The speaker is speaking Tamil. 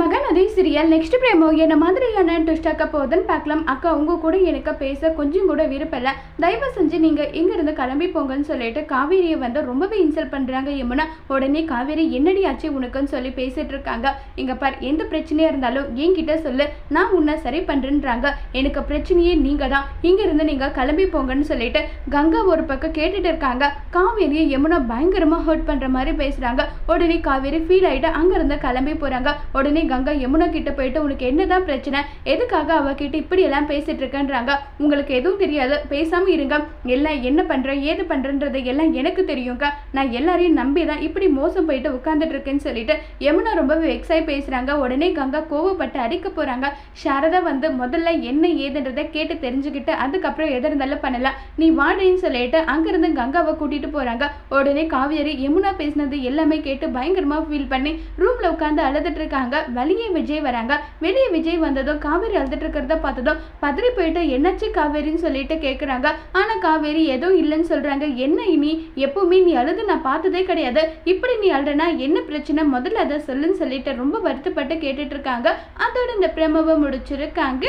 மகநதி சீரியல் நெக்ஸ்ட் பிரேமோ என்ன மாதிரியான ட்விஸ்ட் ஆக்க போகுதுன்னு பார்க்கலாம். அக்கா உங்க கூட எனக்கு பேச கொஞ்சம் கூட விருப்பம் இல்லை. தயவு செஞ்சு நீங்க இங்க இருந்து கிளம்பி போங்கன்னு சொல்லிட்டு காவேரியை வந்து ரொம்பவே இன்சல்ட் பண்றாங்க யமுனா. உடனே காவேரி என்னடி ஆச்சு உனக்குன்னு சொல்லி பேசிட்டு இருக்காங்க. இங்க பார் எந்த பிரச்சனையா இருந்தாலும் என்கிட்ட சொல்லு. நான் உன்னை சரி பண்றேன்றாங்க. எனக்கு பிரச்சனையே நீங்க தான். இங்க இருந்து நீங்க கிளம்பி போங்கன்னு சொல்லிட்டு கங்கா ஒரு பக்கம் கேட்டுட்டு இருக்காங்க. காவேரியை யமுனா பயங்கரமா ஹர்ட் பண்ற மாதிரி பேசுறாங்க. உடனே காவேரி ஃபீல் ஆயிட்டு அங்க இருந்து கிளம்பி போறாங்க. உடனே கங்கா யமுனா கிட்ட போயிட்டு உனக்கு என்னதான் பிரச்சனை? எதுக்காக அவகிட்ட இப்படி எல்லாம் பேசிட்டு இருக்கன்றாங்க உங்களுக்கு எதுவும் தெரியாது. பேசாம இருங்க. எல்லாம் என்ன பண்றேன் ஏது பண்றேன்றது எல்லாம் எனக்கு தெரியுங்க. நான் எல்லாரையும் நம்பி தான் இப்படி மோசம் போயிட்டு உட்கார்ந்துட்டு இருக்கேன்னு சொல்லிட்டு யமுனா ரொம்பவே எக்ஸைட் பேசுறாங்க. உடனே கங்கா கோவப்பட்டு அடிக்க போறாங்க. சாரதா வந்து முதல்ல என்ன ஏதுன்றதை கேட்டு தெரிஞ்சுக்கிட்டு அதுக்கப்புறம் எது இருந்தாலும் பண்ணலாம். நீ வாடின்னு சொல்லிட்டு அங்கிருந்து கங்காவை கூட்டிட்டு போறாங்க. உடனே காவேரி யமுனா பேசினது எல்லாமே கேட்டு பயங்கரமா ஃபீல் பண்ணி ரூம்ல உட்காந்து அழுதுட்டு இருக்காங்க வெளியே விஜய் வராங்க. வெளியே விஜய் வந்ததும் காவேரி அழுதுட்டு இருக்கிறத பார்த்ததும் பதறி போயிட்டு என்னாச்சு காவேரின்னு சொல்லிட்டு கேட்குறாங்க ஆனால் காவேரி ஏதோ இல்லைன்னு சொல்கிறாங்க என்ன இனி? எப்பவுமே நீ அழுது நான் பார்த்ததே கிடையாது. இப்படி நீ அழுறனா என்ன பிரச்சனை? முதல்ல அதை சொல்லுன்னு சொல்லிட்டு ரொம்ப வருத்தப்பட்டு கேட்டுட்டு இருக்காங்க. அதோட இந்த பிரமவை முடிச்சிருக்காங்க.